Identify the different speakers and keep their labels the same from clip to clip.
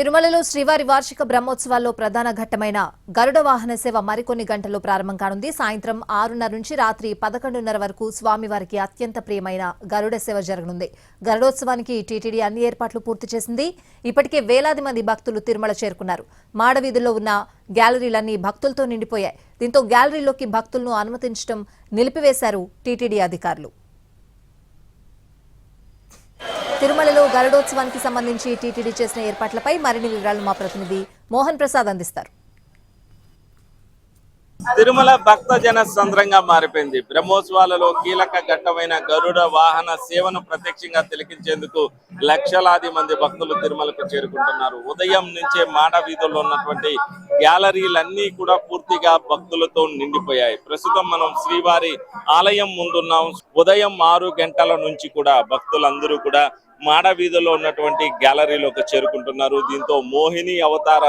Speaker 1: తిరుమలలో శ్రీవారి వార్షిక బ్రహ్మోత్సవాల్లో ప్రధాన ఘట్టమైన గరుడ వాహన సేవ మరికొన్ని గంటల్లో ప్రారంభం కానుంది. సాయంత్రం ఆరున్నర నుంచి రాత్రి పదకొండున్నర వరకు స్వామివారికి అత్యంత ప్రియమైన గరుడ సేవ జరగనుంది. గరుడోత్సవానికి టీటీడీ అన్ని ఏర్పాట్లు పూర్తి చేసింది. ఇప్పటికే వేలాది మంది భక్తులు తిరుమల చేరుకున్నారు. మాడవీధుల్లో ఉన్న గ్యాలరీలన్నీ భక్తులతో నిండిపోయాయి. దీంతో గ్యాలరీలోకి భక్తులను అనుమతించడం నిలిపివేశారు టీటీడీ అధికారులు. తిరుమలలో గరుడోత్సవానికి సంబంధించి టీటీడీ చేసిన ఏర్పాట్లపై మరిన్ని వివరాలు మా ప్రతినిధి మోహన్ ప్రసాద్ అందిస్తారు.
Speaker 2: తిరుమల భక్త జన సంద్రంగా మారిపోయింది. బ్రహ్మోత్సవాలలో కీలక ఘట్టమైన గరుడ వాహన సేవను ప్రత్యక్షంగా తిలకించేందుకు లక్షలాది మంది భక్తులు తిరుమలకు చేరుకుంటున్నారు. ఉదయం నుంచే మాడ వీధుల్లో ఉన్నటువంటి గ్యాలరీలన్నీ కూడా పూర్తిగా భక్తులతో నిండిపోయాయి. ప్రస్తుతం మనం శ్రీవారి ఆలయం ముందున్నాం. ఉదయం ఆరు గంటల నుంచి కూడా భక్తులందరూ కూడా మాడ వీధిలో ఉన్నటువంటి గ్యాలరీలోకి చేరుకుంటున్నారు. దీంతో మోహిని అవతార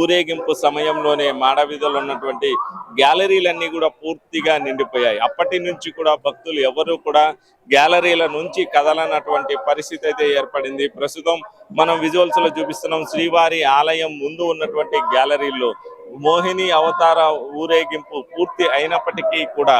Speaker 2: ఊరేగింపు సమయంలోనే మాడవీధిలో ఉన్నటువంటి గ్యాలరీలన్నీ కూడా పూర్తిగా నిండిపోయాయి. అప్పటి నుంచి కూడా భక్తులు ఎవరు కూడా గ్యాలరీల నుంచి కదలనటువంటి పరిస్థితి అయితే ఏర్పడింది. ప్రస్తుతం మనం విజువల్స్లో చూపిస్తున్నాం శ్రీవారి ఆలయం ముందు ఉన్నటువంటి గ్యాలరీలో మోహిని అవతార ఊరేగింపు పూర్తి అయినప్పటికీ కూడా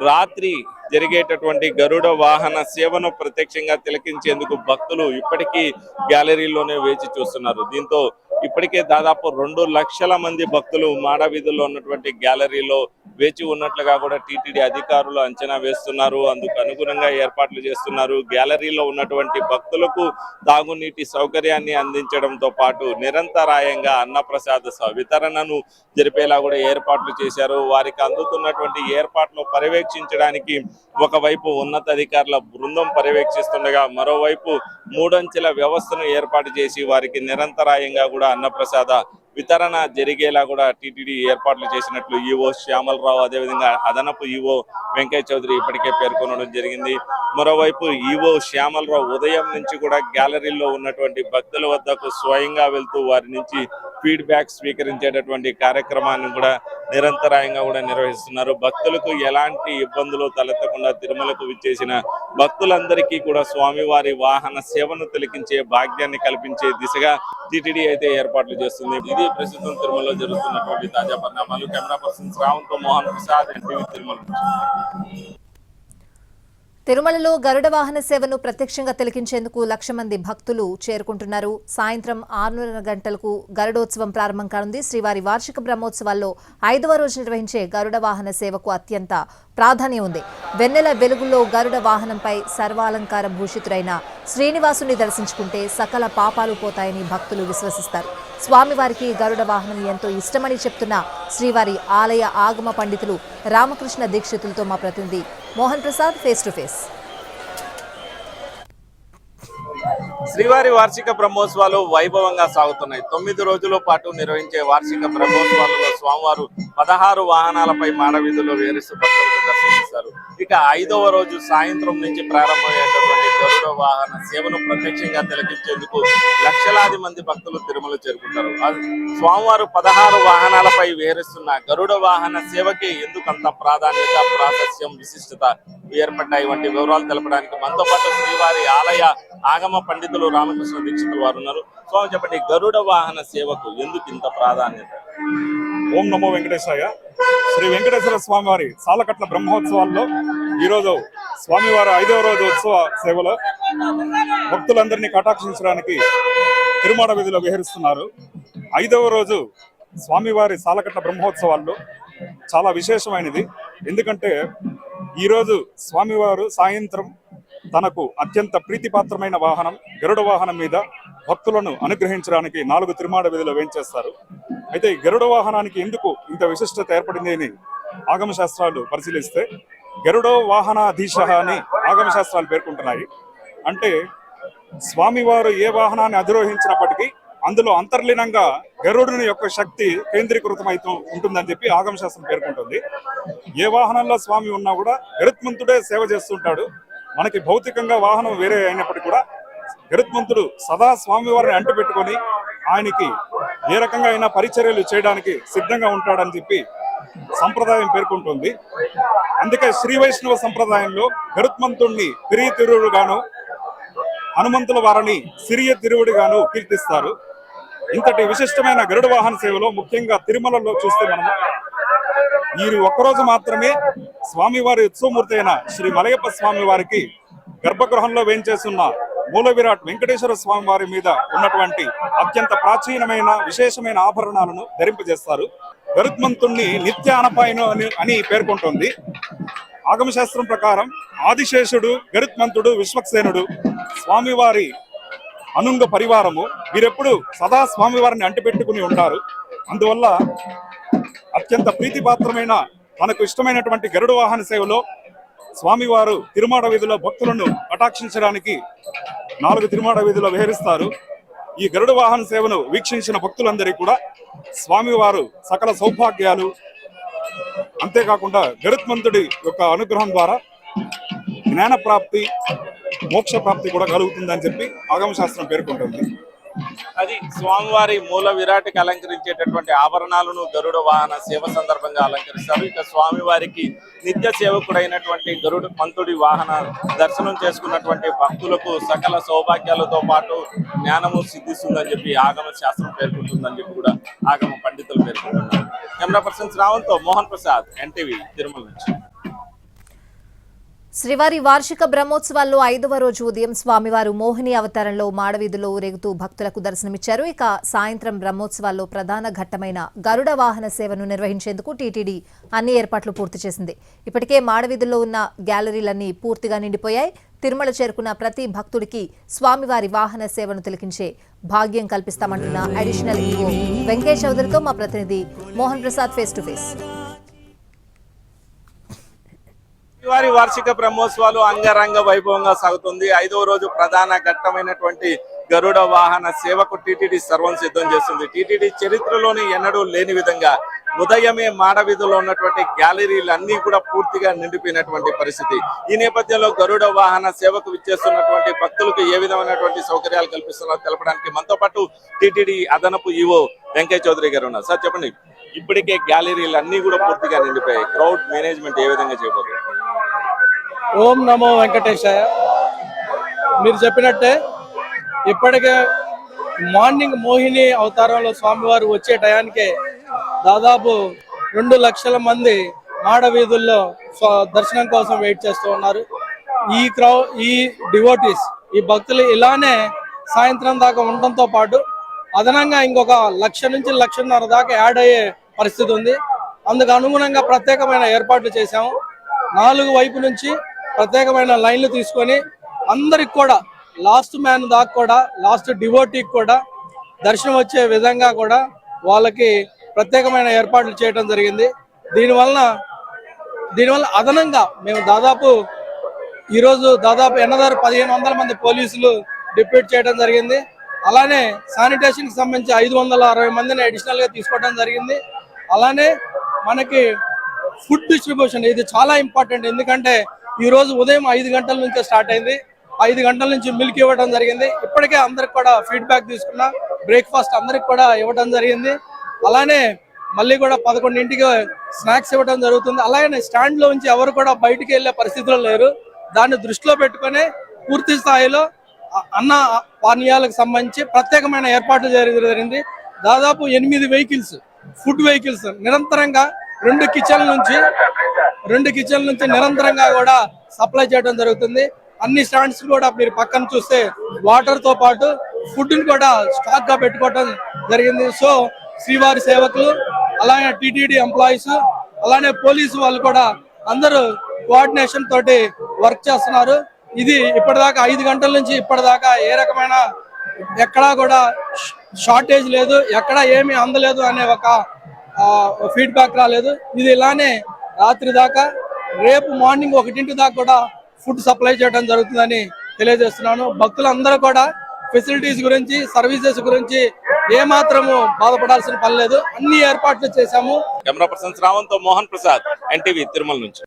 Speaker 2: రాత్రి జరిగేటటువంటి గరుడ వాహన సేవను ప్రత్యక్షంగా తిలకించేందుకు భక్తులు ఇప్పటికీ గ్యాలరీలోనే వేచి చూస్తున్నారు. దీంతో ఇప్పటికే దాదాపు రెండు లక్షల మంది భక్తులు మాడ వీధుల్లో ఉన్నటువంటి గ్యాలరీలో వేచి ఉన్నట్లుగా కూడా టీటీడీ అధికారులు అంచనా వేస్తున్నారు. అందుకు అనుగుణంగా ఏర్పాట్లు చేస్తున్నారు. గ్యాలరీలో ఉన్నటువంటి భక్తులకు తాగునీటి సౌకర్యాన్ని అందించడంతో పాటు నిరంతరాయంగా అన్నప్రసాద స- వితరణను జరిపేలా కూడా ఏర్పాట్లు చేశారు. వారికి అందుతున్నటువంటి ఏర్పాట్లు పర్యవేక్షించడానికి ఒకవైపు ఉన్నతాధికారుల బృందం పర్యవేక్షిస్తుండగా మరోవైపు మూడంచెల వ్యవస్థను ఏర్పాటు చేసి వారికి నిరంతరాయంగా కూడా అన్నప్రసాద వితరణ జరిగేలా కూడా టీటీడీ ఏర్పాట్లు చేసినట్లు ఈవో శ్యామలరావు అదేవిధంగా అదనపు ఈవో వెంకయ్య చౌదరి ఇప్పటికే పేర్కొనడం జరిగింది. మరోవైపు ఈవో శ్యామలరావు ఉదయం నుంచి కూడా గ్యాలరీలో ఉన్నటువంటి భక్తుల వద్దకు స్వయంగా వెళ్తూ వారి నుంచి ఫీడ్బ్యాక్ స్వీకరించేటటువంటి కార్యక్రమాన్ని కూడా నిరంతరాయంగా కూడా నిర్వహిస్తున్నారు. భక్తులకు ఎలాంటి ఇబ్బందులు తలెత్తకుండా తిరుమలకు విచ్చేసిన భక్తులందరికీ కూడా స్వామివారి వాహన సేవను తిలకించే భాగ్యాన్ని కల్పించే దిశగా టిటిడి అయితే ఏర్పాట్లు చేస్తుంది. ఇది ప్రస్తుతం తిరుమలలో జరుగుతున్నటువంటి తాజా పరిణామాలు. Camera person Shravan Mohan Prasad NTV Tirumala
Speaker 1: తిరుమలలో గరుడ వాహన సేవను ప్రత్యక్షంగా తిలకించేందుకు లక్ష మంది భక్తులు చేరుకుంటున్నారు. సాయంత్రం ఆరున్నర గంటలకు గరుడోత్సవం ప్రారంభం కానుంది. శ్రీవారి వార్షిక బ్రహ్మోత్సవాల్లో ఐదవ రోజు నిర్వహించే గరుడ వాహన సేవకు అత్యంత ప్రాధాన్యం ఉంది. వెన్నెల వెలుగులో గరుడ వాహనంపై సర్వాలంకార భూషితుడైన శ్రీనివాసుని దర్శించుకుంటే సకల పాపాలు పోతాయని భక్తులు విశ్వసిస్తారు. స్వామివారికి గరుడ వాహనం ఎంతో ఇష్టమని చెప్తున్న శ్రీవారి ఆలయ ఆగమ పండితులు రామకృష్ణ దీక్షితులతో మా ప్రతినిధి Mohan Prasad face to face.
Speaker 2: శ్రీవారి వార్షిక బ్రహ్మోత్సవాలు వైభవంగా సాగుతున్నాయి. తొమ్మిది రోజుల పాటు నిర్వహించే వార్షిక బ్రహ్మోత్సవాలలో స్వామివారు పదహారు వాహనాలపై మానవీధులు వేరుస్తూ భక్తులకు దర్శనమిస్తారు. ఇక ఐదవ రోజు సాయంత్రం నుంచి ప్రారంభమయ్యేటటువంటి గరుడ వాహన సేవను ప్రత్యక్షంగా తిలకించేందుకు లక్షలాది మంది భక్తులు తిరుమల చేరుకుంటారు. స్వామివారు పదహారు వాహనాలపై వేరుస్తున్న గరుడ వాహన సేవకి ఎందుకంత ప్రాధాన్యత ప్రాశస్యం విశిష్టత ఏర్పడ్డాయి వంటి వివరాలు తెలపడానికి మనతో పాటు శ్రీవారి ఆలయ ఆగమ పండితులు రామకృష్ణ దీక్షితులు వారు ఉన్నారు. స్వామి చెప్పండి గరుడ వాహన సేవకు ఎందుకు ఇంత ప్రాధాన్యత?
Speaker 3: ఓం నమో వెంకటేశాయ. శ్రీ వెంకటేశ్వర స్వామి వారి సాలకట్ల బ్రహ్మోత్సవాల్లో ఈరోజు స్వామివారి ఐదవ రోజు ఉత్సవ సేవలో భక్తులందరినీ కటాక్షించడానికి తిరుమాడ వీధిలో విహరిస్తున్నారు. ఐదవ రోజు స్వామివారి సాలకట్ల బ్రహ్మోత్సవాల్లో చాలా విశేషమైనది. ఎందుకంటే ఈరోజు స్వామివారు సాయంత్రం తనకు అత్యంత ప్రీతిపాత్రమైన వాహనం గరుడ వాహనం మీద భక్తులను అనుగ్రహించడానికి నాలుగు తిరుమాడ వీధిలో వేంచేస్తారు. అయితే గరుడ వాహనానికి ఎందుకు ఇంత విశిష్టత ఏర్పడింది అని ఆగమ శాస్త్రాలు పరిశీలిస్తే గరుడ వాహనాధీశ అని ఆగమ శాస్త్రాలు పేర్కొంటున్నాయి. అంటే స్వామివారు ఏ వాహనాన్ని అధిరోహించినప్పటికీ అందులో అంతర్లీనంగా గరుడుని యొక్క శక్తి కేంద్రీకృతమైతూ ఉంటుందని చెప్పి ఆగమ శాస్త్రం పేర్కొంటుంది. ఏ వాహనంలో స్వామి ఉన్నా కూడా గరుత్మంతుడే సేవ చేస్తుంటాడు. మనకి భౌతికంగా వాహనం వేరే అయినప్పటికీ కూడా గరుత్మంతుడు సదా స్వామివారిని అంటు పెట్టుకొని ఆయనకి ఏ రకంగా అయినా పరిచర్యలు చేయడానికి సిద్ధంగా ఉంటాడని చెప్పి సంప్రదాయం పేర్కొంటుంది. అందుకే శ్రీ వైష్ణవ సంప్రదాయంలో గరుత్మంతుణ్ణి తిరిగి తిరువుడుగాను హనుమంతుల వారిని సిరియ తిరువుడిగాను కీర్తిస్తారు. ఇంతటి విశిష్టమైన గరుడ వాహన సేవలో ముఖ్యంగా తిరుమలలో చూస్తే మనము ఈ ఒక్కరోజు మాత్రమే స్వామివారి ఉత్సవమూర్తి అయిన శ్రీ మలయప్ప స్వామి వారికి గర్భగృహంలో వేయించేస్తున్న మూల విరాట్ వెంకటేశ్వర స్వామి వారి మీద ఉన్నటువంటి అత్యంత ప్రాచీనమైన విశేషమైన ఆభరణాలను ధరింపజేస్తారు. గరుత్మంతుణ్ణి నిత్య అనపాయను అని అని పేర్కొంటోంది. ఆగమశాస్త్రం ప్రకారం ఆదిశేషుడు గరుత్మంతుడు విశ్వక్సేనుడు స్వామివారి అనుంగ పరివారము. వీరెప్పుడు సదా స్వామివారిని అంటిపెట్టుకుని ఉంటారు. అందువల్ల అత్యంత ప్రీతిపాత్రమైన మనకు ఇష్టమైనటువంటి గరుడు వాహన సేవలో స్వామివారు తిరుమాడ వీధిలో భక్తులను కటాక్షించడానికి నాలుగు తిరుమాడ వీధిలో విహరిస్తారు. ఈ గరుడ వాహన సేవను వీక్షించిన భక్తులందరికీ కూడా స్వామివారు సకల సౌభాగ్యాలు. అంతేకాకుండా గరుత్మంతుడి యొక్క అనుగ్రహం ద్వారా జ్ఞాన ప్రాప్తి మోక్ష ప్రాప్తి కూడా కలుగుతుందని చెప్పి ఆగమశాస్త్రం పేర్కొంటుంది.
Speaker 2: అది స్వామివారి మూల విరాటికి అలంకరించేటటువంటి ఆభరణాలను గరుడ వాహన సేవ సందర్భంగా అలంకరిస్తారు. ఇక స్వామివారికి నిత్య సేవకుడైనటువంటి గరుడు పంతుడి వాహన దర్శనం చేసుకున్నటువంటి భక్తులకు సకల సౌభాగ్యాలతో పాటు జ్ఞానము సిద్ధిస్తుందని చెప్పి ఆగమ శాస్త్రం పేర్కొంటుందని చెప్పి కూడా ఆగమ పండితులు పేర్కొంటున్నారు. కెమెరా పర్సన్ రావంతో మోహన్ ప్రసాద్ ఎన్టీవీ తిరుమల నుంచి.
Speaker 1: శ్రీవారి వార్షిక బ్రహ్మోత్సవాల్లో ఐదవ రోజు ఉదయం స్వామివారు మోహిని అవతారంలో మాడవీధిలో ఊరేగుతూ భక్తులకు దర్శనమిచ్చారు. ఇక సాయంత్రం బ్రహ్మోత్సవాల్లో ప్రధాన ఘట్టమైన గరుడ వాహన సేవను నిర్వహించేందుకు టీటీడీ అన్ని ఏర్పాట్లు పూర్తి చేసింది. ఇప్పటికే మాడవీధుల్లో ఉన్న గ్యాలరీలన్నీ పూర్తిగా నిండిపోయాయి. తిరుమల చేరుకున్న ప్రతి భక్తుడికి స్వామివారి వాహన సేవను తిలకించే భాగ్యం కల్పిస్తామంటున్న అడిషనల్ ఈవో వెంకయ్య చౌదరితో మా ప్రతినిధి Mohan Prasad face to face.
Speaker 2: వారి వార్షిక బ్రహ్మోత్సవాలు అంగరంగ వైభవంగా సాగుతుంది. ఐదవ రోజు ప్రధాన ఘట్టమైనటువంటి గరుడ వాహన సేవకు టీటీడీ సర్వం సిద్ధం చేస్తుంది. టీటీడీ చరిత్రలోని ఎన్నడూ లేని విధంగా ఉదయమే మాడవీధిలో ఉన్నటువంటి గ్యాలరీలు అన్ని కూడా పూర్తిగా నిండిపోయినటువంటి పరిస్థితి. ఈ నేపథ్యంలో గరుడ వాహన సేవకు విచ్చేస్తున్నటువంటి భక్తులకు ఏ విధమైనటువంటి సౌకర్యాలు కల్పిస్తున్నారో తెలపడానికి మనతో పాటు టీటీడీ అదనపు ఈవో వెంకయ్య చౌదరి గారు ఉన్నారు. సార్ చెప్పండి. ఇప్పటికే గ్యాలరీలు అన్ని కూడా పూర్తిగా నిండిపోయాయి. క్రౌడ్ మేనేజ్మెంట్ ఏ విధంగా చేయబోతున్నారు
Speaker 4: ఓం నమో వెంకటేశాయ. మీరు చెప్పినట్టే ఇప్పటికే మార్నింగ్ మోహిని అవతారంలో స్వామివారు వచ్చే టయానికే దాదాపు రెండు లక్షల మంది ఆడ వీధుల్లో దర్శనం కోసం వెయిట్ చేస్తూ ఉన్నారు. ఈ క్రౌ ఈ డివోటీస్ ఈ భక్తులు ఇలానే సాయంత్రం దాకా ఉండటంతో పాటు అదనంగా ఇంకొక లక్ష నుంచి లక్షన్నర దాకా యాడ్ అయ్యే పరిస్థితి ఉంది. అందుకు అనుగుణంగా ప్రత్యేకమైన ఏర్పాట్లు చేశాము. నాలుగు వైపు నుంచి ప్రత్యేకమైన లైన్లు తీసుకొని అందరికి కూడా లాస్ట్ మ్యాన్ దాకా కూడా లాస్ట్ డివోటీకి కూడా దర్శనం వచ్చే విధంగా కూడా వాళ్ళకి ప్రత్యేకమైన ఏర్పాట్లు చేయడం జరిగింది. దీనివలన దీనివల్ల అదనంగా మేము దాదాపు ఈరోజు దాదాపు ఎన్నదారు పదిహేను వందల మంది పోలీసులు డిప్యూట్ చేయడం జరిగింది. అలానే శానిటేషన్కి సంబంధించి ఐదు వందల అరవై మందిని అడిషనల్గా తీసుకోవడం జరిగింది. అలానే మనకి ఫుడ్ డిస్ట్రిబ్యూషన్ ఇది చాలా ఇంపార్టెంట్. ఎందుకంటే ఈ రోజు ఉదయం ఐదు గంటల నుంచే స్టార్ట్ అయింది. ఐదు గంటల నుంచి మిల్క్ ఇవ్వడం జరిగింది. ఇప్పటికే అందరికి కూడా ఫీడ్బ్యాక్ తీసుకున్నా. బ్రేక్ఫాస్ట్ అందరికి కూడా ఇవ్వడం జరిగింది. అలానే మళ్ళీ కూడా పదకొండింటికి స్నాక్స్ ఇవ్వడం జరుగుతుంది. అలాగే స్టాండ్లో నుంచి ఎవరు కూడా బయటికి వెళ్ళే పరిస్థితిలో లేరు. దాన్ని దృష్టిలో పెట్టుకొని పూర్తి స్థాయిలో అన్న పానీయాలకు సంబంధించి ప్రత్యేకమైన ఏర్పాట్లు జరిగింది. దాదాపు ఎనిమిది వెహికల్స్ ఫుడ్ వెహికల్స్ నిరంతరంగా రెండు కిచెన్ నుంచి రెండు కిచెన్ నుంచి నిరంతరంగా కూడా సప్లై చేయడం జరుగుతుంది. అన్ని స్టాండ్స్ కూడా మీరు పక్కన చూస్తే వాటర్తో పాటు ఫుడ్ని కూడా స్టాక్గా పెట్టుకోవడం జరిగింది. సో శ్రీవారి సేవకులు అలానే టిటిడి ఎంప్లాయీస్ అలానే పోలీసు వాళ్ళు కూడా అందరూ కోఆర్డినేషన్ తోటి వర్క్ చేస్తున్నారు. ఇది ఇప్పటిదాకా ఐదు గంటల నుంచి ఇప్పటిదాకా ఏ రకమైన ఎక్కడా కూడా షార్టేజ్ లేదు. ఎక్కడా ఏమీ అందలేదు అనే ఒక ఫీడ్బ్యాక్ రాలేదు. ఇది ఇలానే రాత్రి దాకా రేపు మార్నింగ్ ఒకటింటి దాకా కూడా ఫుడ్ సప్లై చేయడం జరుగుతుందని తెలియజేస్తున్నాను. భక్తులందరూ కూడా ఫెసిలిటీస్ గురించి సర్వీసెస్ గురించి ఏ బాధపడాల్సిన పని లేదు. అన్ని ఏర్పాట్లు చేశాము.
Speaker 2: కెమెరా పర్సన్ శ్రావంతో మోహన్ ప్రసాద్ ఎన్టీవీ తిరుమల నుంచి.